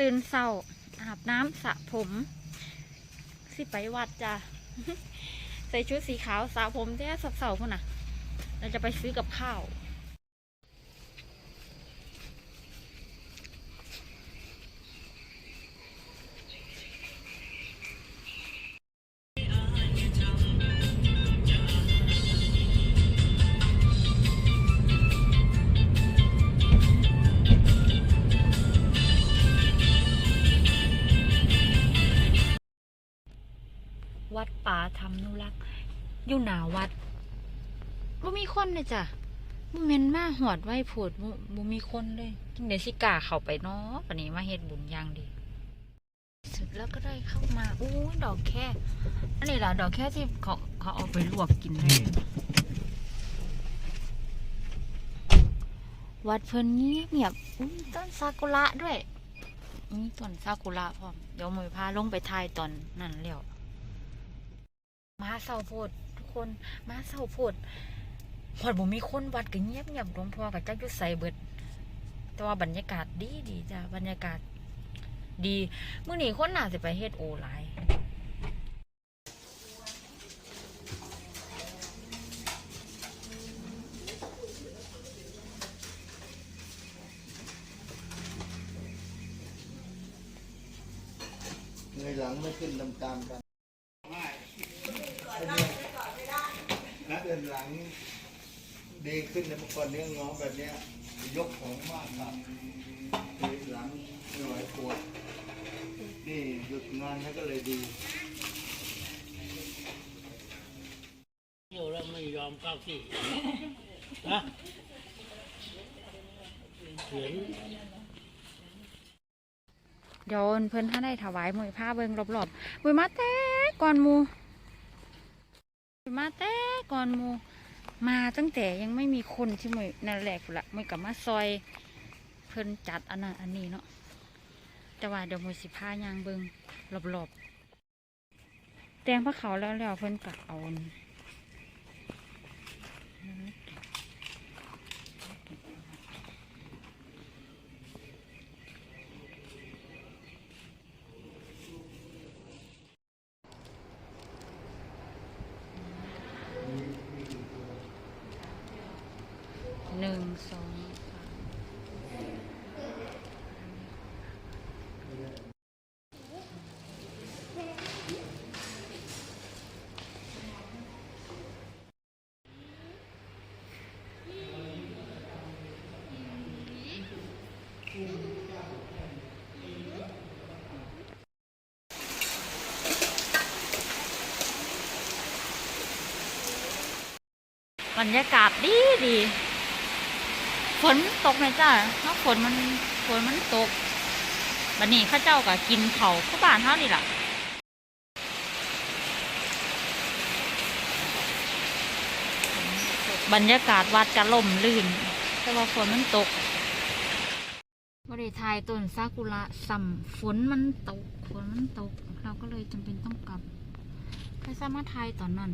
ตื่นเศร้า อาบน้ำสระผม สิไปวัดจ้ะใส่ชุดสีขาวสระผมแท้สับเสาพุ่นน่ะ เราจะไปซื้อกับข้าว วัดป่าธรรมนุรักษ์อยู่หนาวัดบ่มีคนเลยจ้ะบ่แม่นมาหอดไว้โผดบ่บ่มีคนเลยจังได๋สิกล้าเข้าไปเนาะปานนี้มาเฮ็ดบุญอย่างดีเสร็จแล้วก็ได้เข้ามาอู้ดอกแค่อันนี้ล่ะดอกแค่ที่เขาเขาเอาไปลวกกินได้วัดเพิ่นเงียบเงียบอุ้ต้นซากุระด้วยมีต้นซากุระพร้อม เดี๋ยวมือพาลงไปถ่ายตอนนั้นแล้ว มาเศร้าโพดทุกคนมาเศร้าโพดพอดบ่มีคนวัดก็เงียบเงียบหลวงพ่อกับจักอยู่ใส่เบิด แต่ว่าบรรยากาศดีดีจ้ะบรรยากาศ ดีมื้อนี้คนหนาสิไปเฮ็ดโอหลายเงยหลังไม่ขึ้นตามๆกัน นักเดินหลังดีขึ้นแล้วเมื่อก่อนเนี้ยงอแบบเนี้ยยกของมากครับเงยหลังไม่ไหวปวดนี่หยุดงานแล้วก็เลยดีอยู่แล้วไม่ยอมเข้าที่นะเห็นเดี๋ยวเพิ่นถ้าได้ถวายมวยผ้าเบิงรอบๆมวยมาแต่ก่อนมู มาแต่ก่อนมูมาตั้งแต่ยังไม่มีคนที่มือนั่นแหละพุ่นละมือกับมาซอย เพิ่นจัดอันนั้นอันนี้เนาะแต่ว่าเดี๋ยวมือสิพายางเบิงหลบๆแตงพระเขาแล้วแล้วเพิ่นกะเอา หนึ่งสองสามบรรยากาศดีดี ฝนตกไหมจ้าเนาะฝนมันฝนมันตกบันนี้ข้าเจ้าก็กินเขาข้าบ้านเท่านี่ล่ะบรรยากาศวัดจะล่มลื่น แต่ว่าฝนมันตกบริทายต้นซากุระสัมฝนมันตก ฝนมันตก เราก็เลยจำเป็นต้องกลับไปสามารถทายตอนนั้น